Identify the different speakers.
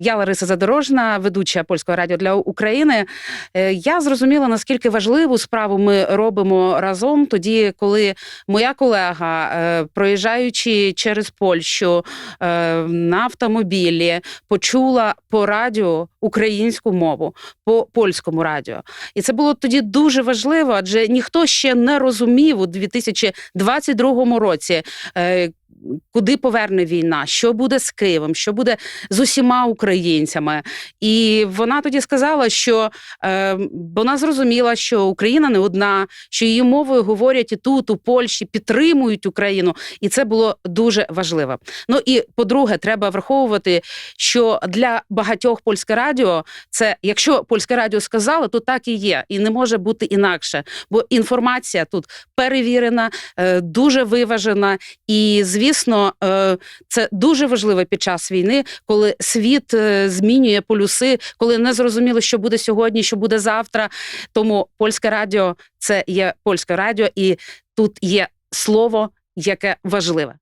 Speaker 1: Я Лариса Задорожна, ведуча польського радіо для України. Е, Я зрозуміла, наскільки важливу справу ми робимо разом тоді, коли моя колега, е, проїжджаючи через Польщу е, на автомобілі, почула по радіо українську мову, по польському радіо. І це було тоді дуже важливо, адже ніхто ще не розумів у 2022 році. Куди поверне війна, що буде з Києвом, що буде з усіма українцями, і вона тоді сказала, що е, вона зрозуміла, що Україна не одна, що її мовою говорять і тут, у Польщі, підтримують Україну, і це було дуже важливо. Ну і по-друге, треба враховувати, що для багатьох польське радіо це, якщо польське радіо сказало, то так і є, і не може бути інакше, бо інформація тут перевірена, е, дуже виважена, і звісно, е, це дуже важливо під час війни, коли світ е, змінює полюси, коли не зрозуміло, що буде сьогодні, що буде завтра. Тому польське радіо це є польське радіо, і тут є слово, яке важливе.